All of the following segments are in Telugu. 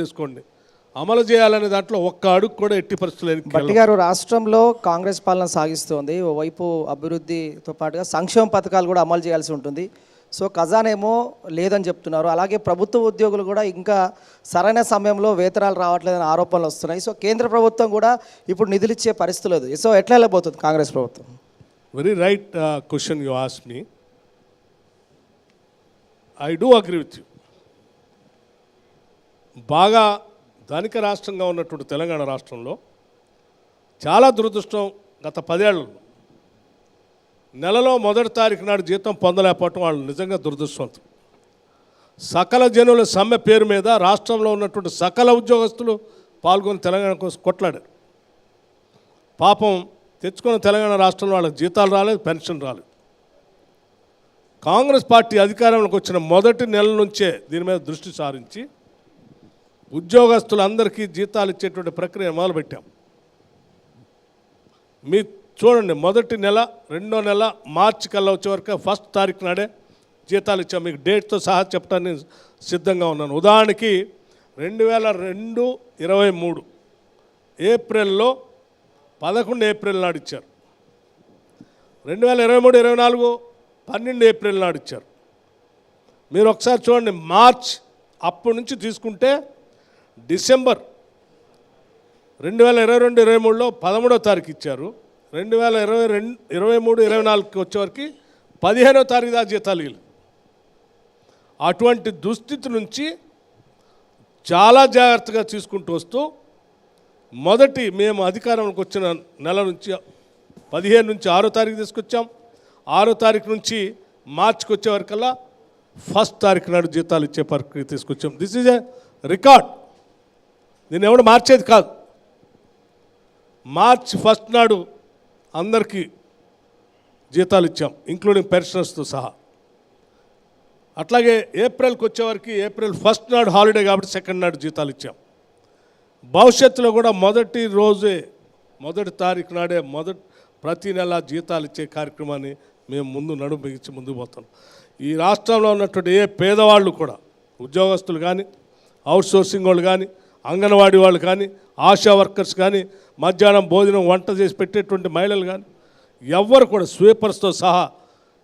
చేసుకోండి. అమలు చేయాలనే దాంట్లో ఒక్క అడుగు కూడా ఎట్టి పరిస్థితులు భట్టి గారు రాష్ట్రంలో కాంగ్రెస్ పాలన సాగిస్తోంది. ఓవైపు అభివృద్ధితో పాటుగా సంక్షేమ పథకాలు కూడా అమలు చేయాల్సి ఉంటుంది. సో ఖజానేమో లేదని చెప్తున్నారు. అలాగే ప్రభుత్వ ఉద్యోగులు కూడా ఇంకా సరైన సమయంలో వేతనాలు రావట్లేదని ఆరోపణలు వస్తున్నాయి. సో కేంద్ర ప్రభుత్వం కూడా ఇప్పుడు నిధులు ఇచ్చే పరిస్థితి లేదు. సో ఎట్లా వెళ్ళబోతుంది కాంగ్రెస్ ప్రభుత్వం? Very right question you ask me I do agree with you బాగా ధనిక రాష్ట్రంగా ఉన్నటువంటి తెలంగాణ రాష్ట్రంలో చాలా దురదృష్టం గత పదేళ్ళు నెలలో మొదటి తారీఖు నాడు జీతం పొందలేకపోవటం వాళ్ళు నిజంగా దురదృష్టవంతులు. సకల జనుల సమ్మె పేరు మీద రాష్ట్రంలో ఉన్నటువంటి సకల ఉద్యోగస్తులు పాల్గొని తెలంగాణ కోసం కొట్లాడారు. పాపం తెచ్చుకున్న తెలంగాణ రాష్ట్రంలో వాళ్ళకి జీతాలు రాలేదు పెన్షన్ రాలేదు. కాంగ్రెస్ పార్టీ అధికారంలోకి వచ్చిన మొదటి నెల నుంచే దీని మీద దృష్టి సారించి ఉద్యోగస్తులందరికీ జీతాలు ఇచ్చేటువంటి ప్రక్రియ మొదలుపెట్టాం. మీ చూడండి మొదటి నెల రెండో నెల మార్చి కల్లా వచ్చే వరకు ఫస్ట్ తారీఖు నాడే జీతాలు ఇచ్చాం. మీకు డేట్తో సహా చెప్పడానికి సిద్ధంగా ఉన్నాను. ఉదాహరణకి రెండు వేల రెండు ఇరవై మూడు ఏప్రిల్లో పదకొండు ఏప్రిల్ నాడు ఇచ్చారు. రెండు వేల ఇరవై మూడు ఇరవై నాలుగు పన్నెండు ఏప్రిల్ నాడు ఇచ్చారు. మీరు ఒకసారి చూడండి మార్చ్ అప్పటి నుంచి తీసుకుంటే డిసెంబర్ రెండు వేల ఇరవై రెండు ఇరవై మూడులో పదమూడో తారీఖు ఇచ్చారు. రెండు వేల ఇరవై రెండు ఇరవై మూడు ఇరవై నాలుగుకి వచ్చేవరకు పదిహేనో తారీఖు దాకా జీతాలు అటువంటి దుస్థితి నుంచి చాలా జాగ్రత్తగా తీసుకుంటూ వస్తూ మొదటి మేము అధికారంలోకి వచ్చిన నెల నుంచి పదిహేను నుంచి ఆరో తారీఖు తీసుకొచ్చాం. ఆరో తారీఖు నుంచి మార్చికి వచ్చే వరకల్లా ఫస్ట్ తారీఖు నాడు జీతాలు ఇచ్చే ప్రక్రియ తీసుకొచ్చాం. దిస్ ఈజ్ ఎ రికార్డ్ నేను ఎవడు మార్చేది కాదు. మార్చ్ ఫస్ట్ నాడు అందరికీ జీతాలు ఇచ్చాం ఇంక్లూడింగ్ పెన్షనర్స్తో సహా. అట్లాగే ఏప్రిల్కి వచ్చేవరకు ఏప్రిల్ ఫస్ట్ నాడు హాలిడే కాబట్టి సెకండ్ నాడు జీతాలు ఇచ్చాం. భవిష్యత్తులో కూడా మొదటి రోజే మొదటి తారీఖు నాడే మొదటి ప్రతి నెల జీతాలు ఇచ్చే కార్యక్రమాన్ని మేము ముందు నడుము బిగించి ముందుకు పోతాం ఈ రాష్ట్రంలో ఉన్నటువంటి ఏ పేదవాళ్ళు కూడా ఉద్యోగస్తులు కానీ అవుట్ సోర్సింగ్ వాళ్ళు కానీ అంగన్వాడీ వాళ్ళు కానీ ఆశా వర్కర్స్ కానీ మధ్యాహ్నం భోజనం వంట చేసి పెట్టేటువంటి మహిళలు కానీ ఎవ్వరు కూడా స్వీపర్స్తో సహా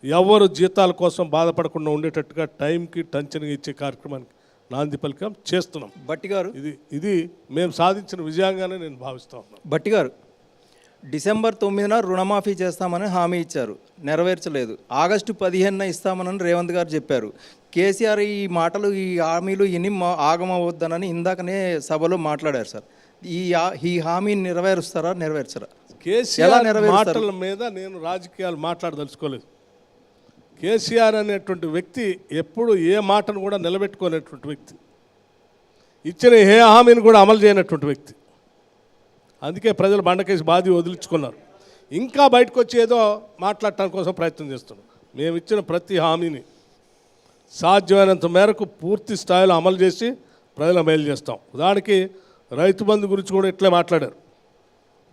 ఎవరు జీతాల కోసం బాధపడకుండా ఉండేటట్టుగా టైంకి టెన్షన్గా ఇచ్చే కార్యక్రమానికి నాంది పలికం చేస్తున్నాం. భట్టి గారు. ఇది ఇది మేము సాధించిన విజయంగానే నేను భావిస్తా ఉన్నాను. భట్టి గారు డిసెంబర్ తొమ్మిదిన రుణమాఫీ చేస్తామని హామీ ఇచ్చారు. నెరవేర్చలేదు. ఆగస్టు పదిహేనున ఇస్తామని రేవంత్ గారు చెప్పారు. కేసీఆర్ ఈ మాటలు ఈ హామీలు ఇన్ని ఆగమవద్దనని ఇందాకనే సభలో మాట్లాడారు సార్. ఈ ఈ హామీని నెరవేరుస్తారా నెరవేర్చరా? కేసీఆర్? మాటల మీద నేను రాజకీయాలు మాట్లాడదలుచుకోలేదు. కేసీఆర్ అనేటువంటి వ్యక్తి ఎప్పుడు ఏ మాటను కూడా నిలబెట్టుకోనటువంటి వ్యక్తి. ఇచ్చిన ఏ హామీని కూడా అమలు చేయనటువంటి వ్యక్తి. అందుకే ప్రజలు బండకేసి బాధి వదిలించుకున్నారు. ఇంకా బయటకు వచ్చి ఏదో మాట్లాడటం కోసం ప్రయత్నం చేస్తున్నాం మేము ఇచ్చిన ప్రతి హామీని సాధ్యమైనంత మేరకు పూర్తి స్థాయిలో అమలు చేసి ప్రజల మేలు చేస్తాం. ఉదాహరణకి రైతు బంధు గురించి కూడా ఇట్లే మాట్లాడారు.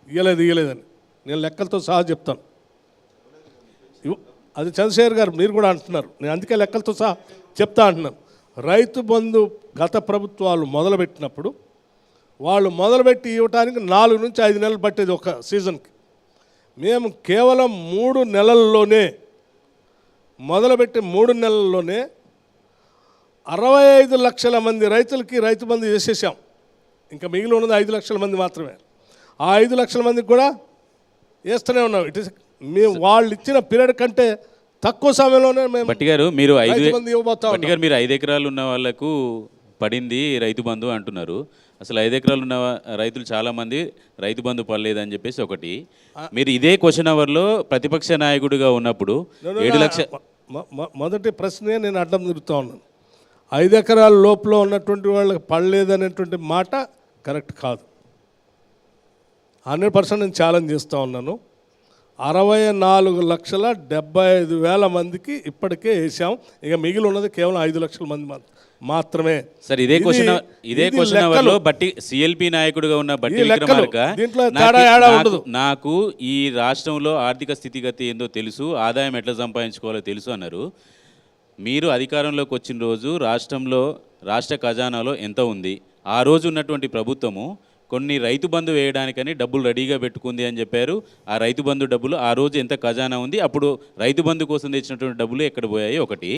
ఇయ్యలేదు ఇయ్యలేదని. నేను లెక్కలతో సహా చెప్తాను. అది చంద్రశేఖర్ గారు మీరు కూడా అంటున్నారు. నేను అందుకే లెక్కలతో సహా చెప్తా అంటున్నాను. రైతు బంధు గత ప్రభుత్వాలు మొదలుపెట్టినప్పుడు వాళ్ళు మొదలుపెట్టి ఇవ్వటానికి నాలుగు నుంచి ఐదు నెలలు పట్టేది ఒక సీజన్కి. మేము కేవలం మూడు నెలల్లోనే మొదలుపెట్టి మూడు నెలల్లోనే అరవై ఐదు లక్షల మంది రైతులకి రైతు బంధు చేసేసాం ఇంకా మిగిలి ఉన్నది ఐదు లక్షల మంది మాత్రమే. ఆ ఐదు లక్షల మందికి కూడా వేస్తూనే ఉన్నాం. ఇట్ ఇస్ మేము వాళ్ళు ఇచ్చిన పీరియడ్ కంటే తక్కువ సమయంలోనే మేము బట్టి గారు మీరు ఐదు బంధు ఇవ్వబోతా బట్టి గారు మీరు ఐదు ఎకరాలు ఉన్న వాళ్ళకు పడింది రైతు బంధు అంటున్నారు. అసలు ఐదు ఎకరాలు ఉన్న రైతులు చాలా మంది రైతు బంధు పడలేదని చెప్పేసి ఒకటి. మీరు ఇదే క్వశ్చన్ అవర్లో ప్రతిపక్ష నాయకుడిగా ఉన్నప్పుడు ఏడు లక్ష మొదటి ప్రశ్నే నేను అడ్డం తిరుగుతూ ఉన్నాను. ఐదు ఎకరాల లోపల ఉన్నటువంటి వాళ్ళకి పడలేదనేటువంటి మాట కరెక్ట్ కాదు. హండ్రెడ్ పర్సెంట్ నేను ఛాలెంజ్ చేస్తూ ఉన్నాను. అరవై నాలుగు లక్షల డెబ్బై ఐదు వేల మందికి ఇప్పటికే వేసాం. ఇక మిగిలి ఉన్నది కేవలం ఐదు లక్షల మంది మా- మాత్రమే. సార్ ఇదే క్వశ్చన్ ఇదే క్వశ్చన్. అవర్లో బట్టి సిఎల్పి నాయకుడిగా ఉన్న బట్టి. విక్రమార్క. నాకు ఈ రాష్ట్రంలో ఆర్థిక స్థితిగతి ఏందో తెలుసు ఆదాయం ఎట్లా సంపాదించుకోవాలో తెలుసు అన్నారు. మీరు అధికారంలోకి వచ్చిన రోజు రాష్ట్రంలో రాష్ట్ర ఖజానాలో ఎంత ఉంది? ఆ రోజు ఉన్నటువంటి ప్రభుత్వము కొన్ని రైతు బంధు వేయడానికని డబ్బులు రెడీగా పెట్టుకుంది అని చెప్పారు. ఆ రైతు బంధు డబ్బులు ఆ రోజు ఎంత ఖజానా ఉంది? అప్పుడు రైతు బంధు కోసం తెచ్చినటువంటి డబ్బులు ఎక్కడ పోయాయి? ఒకటి.